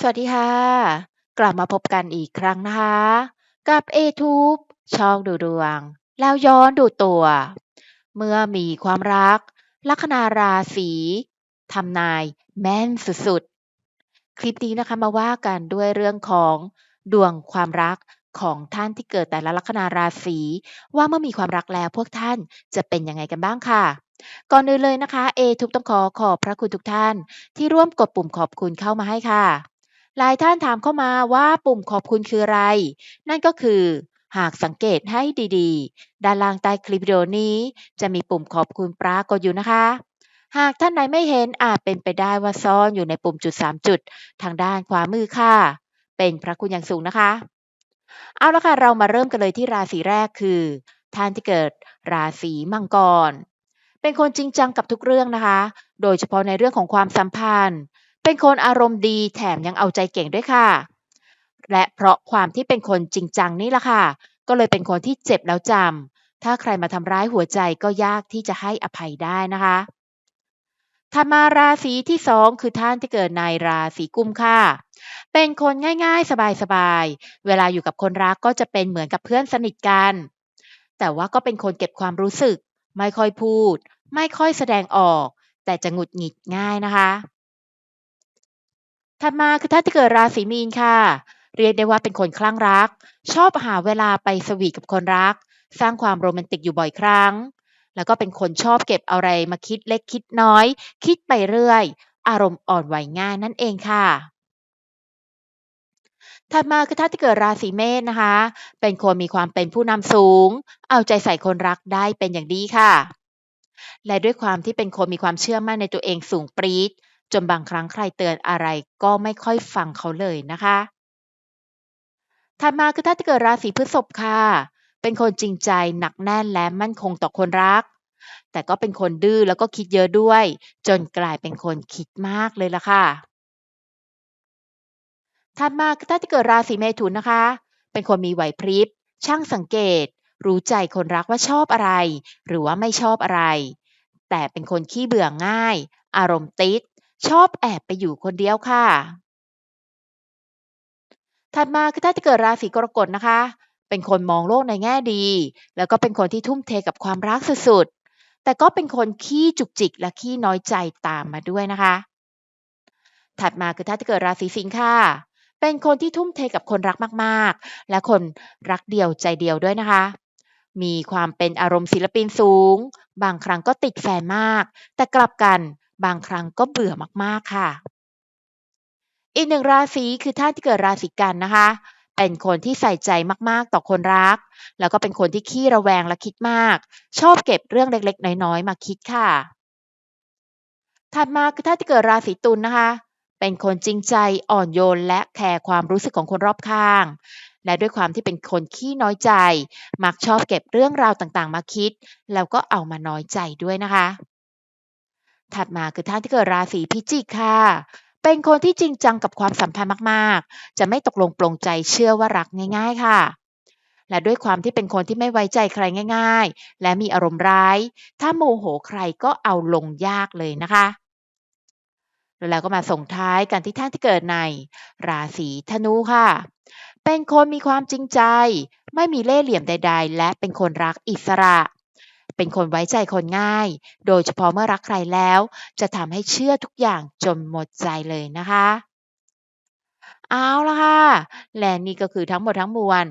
สวัสดีค่ะ กลับมาพบกันอีกครั้งนะคะ กับ A-Tube ช่องดูดวง แล้วย้อนดูตัว เมื่อมีความรัก ลัคนาราศีทำนายแม่นสุดๆ คลิปนี้นะคะมาว่ากันด้วยเรื่องของดวงความรักของท่านที่เกิดแต่ละลัคนาราศีว่าเมื่อมีความรักแล้วพวกท่านจะเป็นยังไงกันบ้างค่ะก่อนอื่นเลยนะคะ A-Tube ต้องขอขอบพระคุณทุกท่าน ที่ร่วมกดปุ่มขอบคุณเข้ามาให้ค่ะ หลายท่านถามเข้ามาว่าปุ่มขอบคุณคืออะไร นั่นก็คือ หากสังเกตให้ดีๆ ด้านล่างใต้คลิปวิดีโอนี้ จะมีปุ่มขอบคุณปรากฏอยู่นะคะ หากท่านไหนไม่เห็นอาจเป็นไปได้ว่าซ่อนอยู่ในปุ่มจุด 3 จุด ทางด้านขวามือค่ะ เป็นพระคุณอย่างสูงนะคะ เอาละค่ะเรามาเริ่มกันเลยที่ราศีแรกคือ ท่านที่เกิดราศีมังกร เป็นคนจริงจังกับทุกเรื่องนะคะ โดยเฉพาะในเรื่องของความสัมพันธ์ เป็นคนอารมณ์ดีแถมยังเอาใจเก่งด้วยค่ะ และเพราะความที่เป็นคนจริงจังนี่แหละค่ะ ก็เลยเป็นคนที่เจ็บแล้วจำถ้าใครมาทำร้ายหัวใจก็ยากที่จะให้อภัยได้นะคะถัดมาราศีที่สองคือท่านที่เกิดในราศีกุมค่ะ เป็นคนง่ายๆ สบายๆ เวลาอยู่กับคนรักก็จะเป็นเหมือนกับเพื่อนสนิทกัน แต่ว่าก็เป็นคนเก็บความรู้สึก ไม่ค่อยพูด ไม่ค่อยแสดงออก แต่จะหงุดหงิดง่ายนะคะ ถัดมาคือท่านที่เกิดราศีมีนค่ะ เรียกได้ว่าเป็นคนคลั่งรัก ชอบหาเวลาไปสวีทกับคนรัก สร้างความโรแมนติกอยู่บ่อยครั้ง แล้วก็เป็นคนชอบเก็บอะไรมาคิดเล็กคิดน้อย คิดไปเรื่อย อารมณ์อ่อนไหวง่ายนั่นเองค่ะ ถัดมาคือท่านที่เกิดราศีเมษนะคะ เป็นคนมีความเป็นผู้นำสูง เอาใจใส่คนรักได้เป็นอย่างดีค่ะ และด้วยความที่เป็นคนมีความเชื่อมั่นในตัวเองสูงปรี๊ด จนบางครั้งใครเตือนอะไรก็ไม่ค่อยฟังเขาเลยนะคะถัดมาคือท่านที่เกิดราศีพฤษภค่ะ เป็นคนจริงใจหนักแน่นและมั่นคงต่อคนรัก แต่ก็เป็นคนดื้อแล้วก็คิดเยอะด้วย จนกลายเป็นคนคิดมากเลยล่ะค่ะถัดมาคือท่านที่เกิดราศีเมถุนนะคะ เป็นคนมีไหวพริบ ช่างสังเกต รู้ใจคนรักว่าชอบอะไร หรือว่าไม่ชอบอะไร แต่เป็นคนขี้เบื่อง่าย อารมณ์ติด ชอบแอบไปอยู่คนเดียวค่ะ ถัดมาคือท่านที่เกิดราศีกรกฎนะคะ เป็นคนมองโลกในแง่ดี แล้วก็เป็นคนที่ทุ่มเทกับความรักสุดๆ แต่ก็เป็นคนขี้จุกจิกและขี้น้อยใจตามมาด้วยนะคะ ถัดมาคือท่านที่เกิดราศีสิงค์ค่ะ เป็นคนที่ทุ่มเทกับคนรักมากๆ และคนรักเดียวใจเดียวด้วยนะคะ มีความเป็นอารมณ์ศิลปินสูง บางครั้งก็ติดแฟนมาก แต่กลับกัน บางครั้งก็เบื่อมากๆค่ะ อีกหนึ่งราศีคือท่านที่เกิดราศีกันนะคะ เป็นคนที่ใส่ใจมากๆต่อคนรัก แล้วก็เป็นคนที่ขี้ระแวงและคิดมาก ชอบเก็บเรื่องเล็กๆ น้อยๆ มาคิดค่ะ ถัดมาคือท่านที่เกิดราศีตุลนะคะ เป็นคนจริงใจอ่อนโยนและแคร์ความรู้สึกของคนรอบข้างและด้วยความที่เป็นคนขี้น้อยใจ มักชอบเก็บเรื่องราวต่างๆ มาคิด แล้วก็เอามาน้อยใจด้วยนะคะ ถัดมาคือท่านที่เกิดราศีพิจิกค่ะ เป็นคนที่จริงจังกับความสัมพันธ์มากๆ จะไม่ตกลงปลงใจเชื่อว่ารักง่าย ๆ ค่ะ และด้วยความที่เป็นคนที่ไม่ไว้ใจใครง่าย ๆ และมีอารมณ์ร้าย ถ้าโมโหใครก็เอาลงยากเลยนะคะแล้วก็มาส่งท้ายกันที่ท่านที่เกิดใน ราศีธนูค่ะ เป็นคนมีความจริงใจ ไม่มีเล่ห์เหลี่ยมใด ๆ และเป็นคนรักอิสระ เป็นคนไว้ใจคนง่าย โดยเฉพาะเมื่อรักใครแล้ว จะทำให้เชื่อทุกอย่างจนหมดใจเลยนะคะเอาละค่ะ และนี่ก็คือทั้งหมดทั้งมวล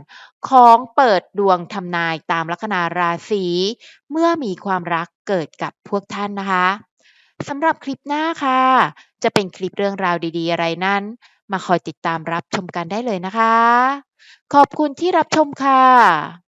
ของเปิดดวงทำนายตามลัคนาราศีเมื่อมีความรักเกิดกับพวกท่านนะคะสำหรับคลิปหน้าค่ะ จะเป็นคลิปเรื่องราวดีๆ อะไรนั้น มาคอยติดตามรับชมกันได้เลยนะคะ ขอบคุณที่รับชมค่ะ